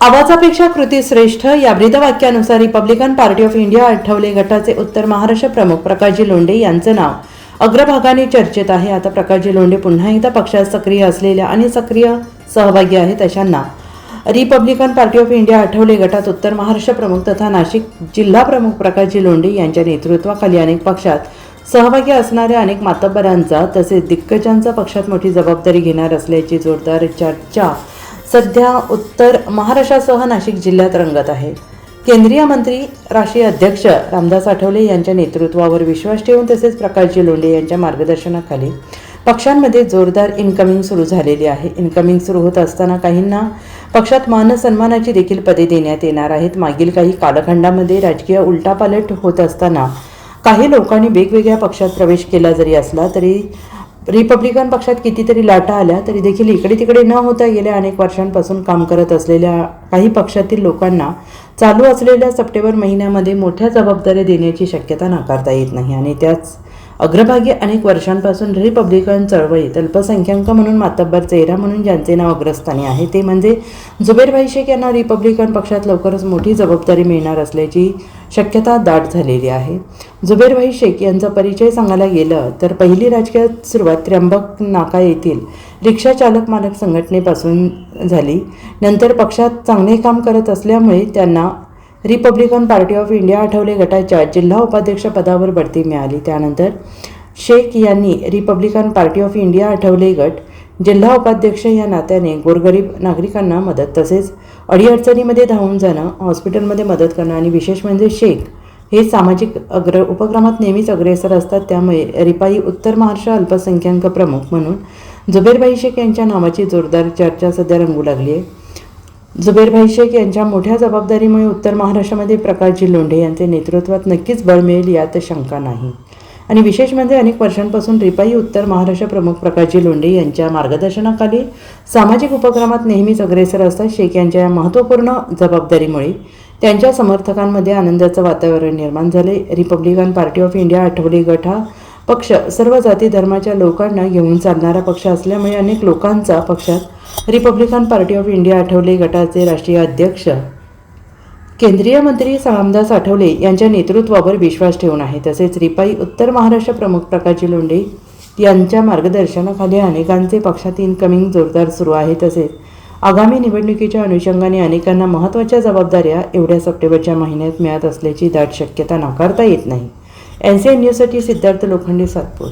आवाजापेक्षा कृती श्रेष्ठ या ब्रीदवाक्यानुसार Republican Party of India Athawale गटाचे उत्तर महाराष्ट्र प्रमुख प्रकाशजी लोंढे यांचं नाव. अग्रभागाने चर्चेत आहे. आता प्रकाशजी लोंढे पुन्हा एकदा पक्षात सक्रिय असलेल्या आणि सक्रिय सहभागी आहेत अशांना. Republican Party of India Athawale गटात उत्तर महाराष्ट्र प्रमुख तथा नाशिक जिल्हा प्रमुख प्रकाशजी लोंढे यांच्या नेतृत्वाखाली अनेक पक्षात सहभागी असणाऱ्या अनेक मातब्बरांचा तसेच दिग्गजांचा पक्षात मोठी जबाबदारी घेणार असल्याची जोरदार चर्चा सध्या उत्तर महाराष्ट्रासह नाशिक जिल्ह्यात रंगत आहे. केंद्रीय मंत्री राष्ट्रीय अध्यक्ष रामदास आठवले यांच्या नेतृत्वावर विश्वास ठेवून तसेच प्रकाशजी लोंढे यांच्या मार्गदर्शनाखाली पक्षांमध्ये जोरदार इन्कमिंग सुरू झालेली आहे. इन्कमिंग सुरू होत असताना काहींना पक्षात मान सन्मानाची देखील पदे देण्यात येणार आहेत. मागील काही कालखंडामध्ये राजकीय उलटापालट होत असताना काही लोकांनी वेगवेगळ्या पक्षात प्रवेश केला जरी असला तरी रिपब्लिकन पक्षात कितीतरी लाटा आल्या तरी देखील इकडे तिकडे न होता गेल्या अनेक वर्षांपासून काम करत असलेल्या काही पक्षातील लोकांना चालू असलेल्या सप्टेंबर महिन्यामध्ये मोठ्या जबाबदाऱ्या देण्याची शक्यता नाकारता येत नाही. आणि त्याच अग्रभागी अनेक वर्षांपासून रिपब्लिकन चळवळीत अल्पसंख्याक म्हणून मातब्बर चेहरा म्हणून ज्यांचे नाव अग्रस्थानी आहे ते म्हणजे जुबेरभाई शेख यांना रिपब्लिकन पक्षात लवकरच मोठी जबाबदारी मिळणार असल्याची शक्यता दाट झालेली आहे. जुबेरभाई शेख यांचा परिचय सांगायला गेलं तर पहिली राजकीय सुरुवात त्र्यंबक नाका येथील रिक्षा चालक मालक संघटनेपासून झाली. नंतर पक्षात चांगले काम करत असल्यामुळे त्यांना Republican Party of India Athawale गटाच्या जिल्हा उपाध्यक्षपदावर बढती मिळाली. त्यानंतर शेख यांनी Republican Party of India Athawale गट जिल्हा उपाध्यक्ष या नात्याने गोरगरीब नागरिकांना मदत तसेच अडीअडचणीमध्ये धावून जाणं हॉस्पिटलमध्ये मदत करणं आणि विशेष म्हणजे शेख हे सामाजिक अग्र उपक्रमात नेहमीच अग्रेसर असतात. त्यामुळे रिपाई उत्तर महाराष्ट्र अल्पसंख्याक प्रमुख म्हणून जुबेरभाई शेख यांच्या नावाची जोरदार चर्चा सध्या रंगू लागली आहे. जुबेरभाई शेख यांच्या मोठ्या जबाबदारीमुळे उत्तर महाराष्ट्रामध्ये प्रकाशजी लोंढे यांचे नेतृत्वात नक्कीच बळ मिळेल यात शंका नाही. आणि विशेष म्हणजे अनेक वर्षांपासून रिपाई उत्तर महाराष्ट्र प्रमुख प्रकाशजी लोंढे यांच्या मार्गदर्शनाखाली सामाजिक उपक्रमात नेहमीच अग्रेसर असतात शेख यांच्या या महत्त्वपूर्ण जबाबदारीमुळे त्यांच्या समर्थकांमध्ये आनंदाचं वातावरण निर्माण झाले. Republican Party of India Athawale गट हा पक्ष सर्व जाती धर्माच्या लोकांना घेऊन चालणारा पक्ष असल्यामुळे अनेक लोकांचा पक्षात Republican Party of India Athawale गटाचे राष्ट्रीय अध्यक्ष. केंद्रीय मंत्री रामदास आठवले यांच्या नेतृत्वावर विश्वास ठेवून आहे. तसेच रिपाई उत्तर महाराष्ट्र प्रमुख प्रकाशजी लोंढे यांच्या मार्गदर्शनाखाली अनेकांचे पक्षात इनकमिंग जोरदार सुरू आहे. तसेच आगामी निवडणुकीच्या अनुषंगाने अनेकांना महत्त्वाच्या जबाबदाऱ्या एवढ्या सप्टेंबरच्या महिन्यात मिळत असल्याची दाट शक्यता नाकारता येत नाही. एन सी एन न्यूजसाठी सिद्धार्थ लोखंडे सातपूर.